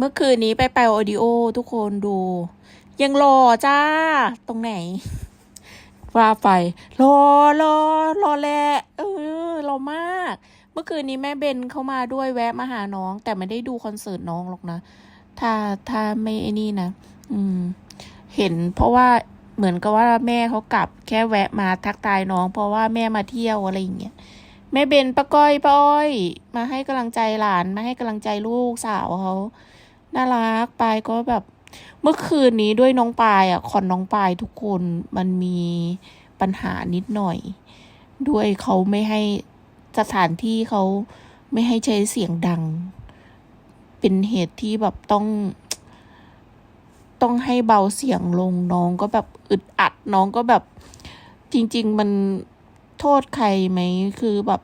เมื่อคืนนี้ไปไปโอดิโอทุกคนดู ยังรอจ้า ตรงไหน ว่าไป รอรอรอแลเออรอมาก เมื่อคืนนี้แม่เบนเข้ามาด้วยแวะมาหาน้อง แต่ไม่ได้ดูคอนเสิร์ตน้องหรอกนะ ถ้าถ้าไม่ไอ้นี่นะ อืม เห็นเพราะว่าเหมือนกับว่าแม่เขากลับ แค่แวะมาทักทายน้อง เพราะว่าแม่มาเที่ยวอะไรอย่างเงี้ยแม่เบนป้าก้อยป้าอ้อย มาให้กำลังใจหลานมาให้กำลังใจลูกสาวเขา น่ารักปายก็แบบ เมื่อคืนนี้ด้วยน้องปายอะคอนน้องปายทุกคนมันมีปัญหานิดหน่อย ด้วยเขาไม่ให้สถานที่เขาไม่ให้ใช้เสียงดัง เป็นเหตุที่แบบต้อง ต้องให้เบาเสียงลงน้องก็แบบอึดอัดน้องก็แบบ จริง ๆ มันโทษใครไหมคือแบบ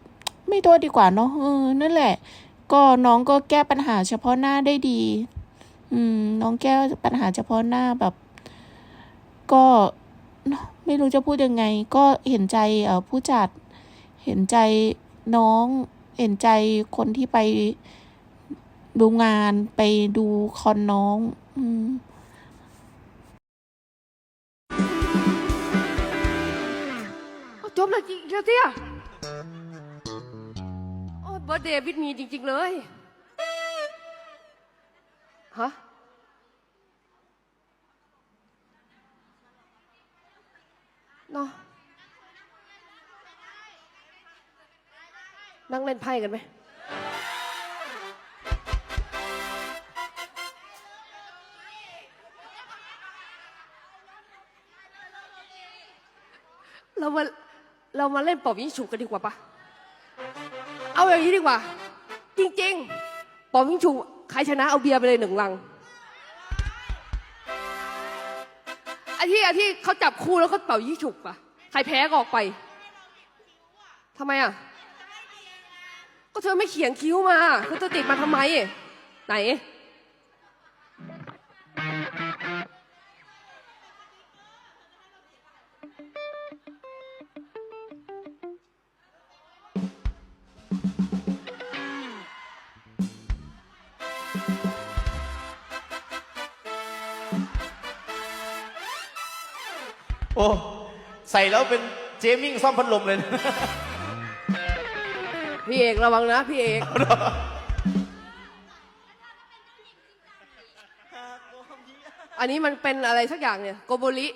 ไม่โทษดีกว่าเนาะเออนั่นแหละ ก็น้องก็แก้ปัญหาเฉพาะหน้าได้ดี อืม น้องแก้วปัญหาเฉพาะหน้าแบบ ก็ไม่รู้จะพูดยังไง ก็เห็นใจผู้จัด เห็นใจน้อง เห็นใจคนที่ไปดูงานไปดูคอนน้อง อืมจบเลยจริงเชียวเตี้ยโอ้เบิร์เดย์วิดมีจริง ๆ เลย ฮะเนาะนั่งเล่นไพ่กันไหมเรามาเรามาเล่นเป่ายิงฉุกกันดีกว่าปะเอาอย่างนี้ดีกว่า จริง ๆ เป่ายิงฉุก ใครชนะเอาเบียร์ไปเลยหนึ่งลังไอ้ที่ไอ้ที่เขาจับคู่แล้วเขาเป่ายี่ฉุกอะใครแพ้ก็ออกไปทำไมอะก็เธอไม่เขียนคิ้วมาเธอจะติดมาทำไม ไหน โอ้ใส่แล้วเป็นเจมิ่งซ่อมพัดลมเลยนะ พี่เอกระวังนะ พี่เอก อันนี้มันเป็นอะไรสักอย่างเนี่ย โกโบริ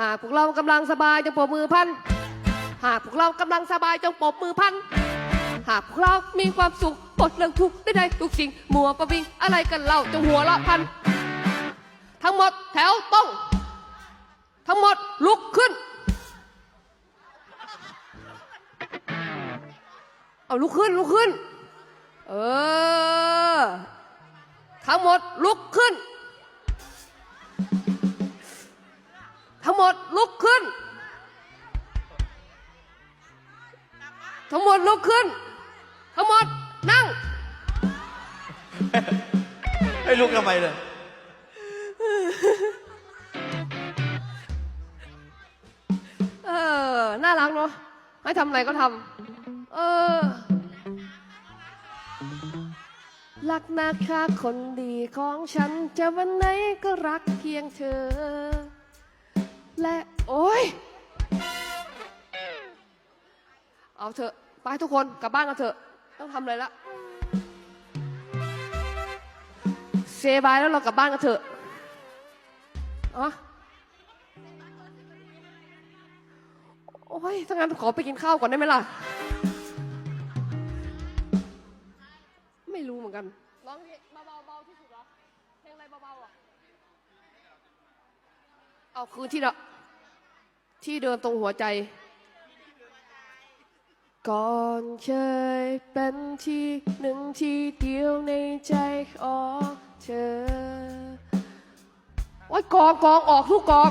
หากพวกเรากำลังสบายจงปรบมือพัน หากพวกเรากำลังสบายจงปรบมือพัน หากพวกเรามีความสุขปลดเรื่องทุกข์ได้ใดทุกสิ่งมัวประวิงอะไรกันเล่าจงหัวเราะพัน ทั้งหมดแถวต้อง ทั้งหมดลุกขึ้น เอาลุกขึ้นลุกขึ้น เออ ทั้งหมดลุกขึ้น งหมดลุกขึ้น ทั้งหมดลุกขึ้น ทั้งหมดนั่งให้ลุกทำไมเลยเออ น่ารักเนาะ ให้ทำอะไรก็ทำ เออ รักนะคะคนดีของฉัน จะวันไหนก็รักเพียงเธอ และ โอ้ย เอาเถอะ ไปทุกคนกลับบ้านกันเถอะ ต้องทำอะไรละเซบายแล้วเรากลับบ้านกันเถอะอ๋อโอ้ยถ้างั้นขอไปกินข้าวก่อนได้ไหมล่ะ ไม่รู้เหมือนกัน ร้องเบาๆเบาที่สุดเหรอ เพลงอะไรเบาๆอะ เอาคืนที่เราที่เดิมตรงหัวใจ ก่อนเคยเป็นที่หนึ่งที่เดียวในใจของเธอ โอ้ยกองกองออกทุกกอง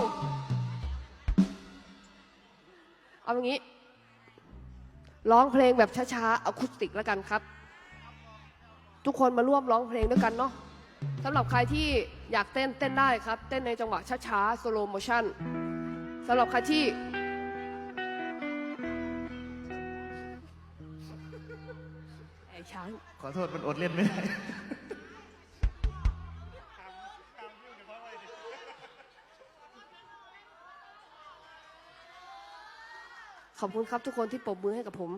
เอาอย่างนี้ ร้องเพลงแบบช้าๆอะคูสติกแล้วกันครับ ทุกคนมาร่วมร้องเพลงด้วยกันเนาะ สำหรับใครที่อยากเต้นเต้นได้ครับ เต้นในจังหวะช้าๆ สโลโมชั่นสำหรับใครที่ ไอ้ช้าง ขอโทษมันอดเล่นไม่ได้ ขอบคุณครับทุกคนที่ปรบมือให้กับผม